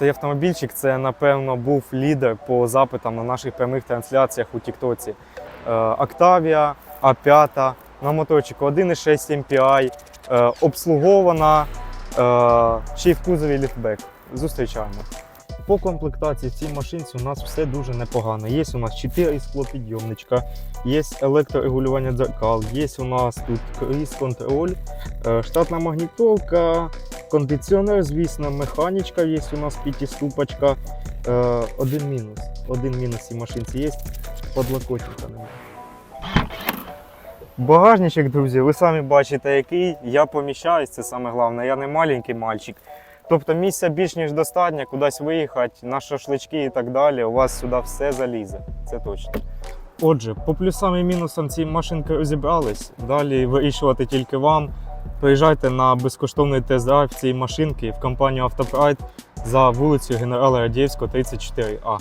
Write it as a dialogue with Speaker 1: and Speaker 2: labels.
Speaker 1: Цей автомобільчик це, напевно, був лідер по запитам на наших прямих трансляціях у Тіктоці. Е, Octavia A5 на моторчику 1,6 MPI, е, обслугована, е, ще й в кузові ліфтбек. Зустрічаємо. По комплектації в цій машинці у нас все дуже непогано. Є у нас 4 склопідйомничка, є електрорегулювання дзеркал, є у нас тут круїз контроль, штатна магнітолка, кондиціонер, звісно, механічка є у нас п'ятиступочка. Е, один мінус. Один мінус цій машинці є. Подлокотника немає. Багажничок, друзі, ви самі бачите, який я поміщаюсь, це саме головне. Я не маленький мальчик. Тобто місця більш ніж достатньо, кудись виїхати, на шашлички і так далі. У вас сюди все залізе, це точно. Отже, по плюсам і мінусам цієї машинки розібрались. Далі вирішувати тільки вам. Приїжджайте на безкоштовний тест-драйв цієї машинки в компанію Автопрайд за вулицю Генерала Радіївського, 34А.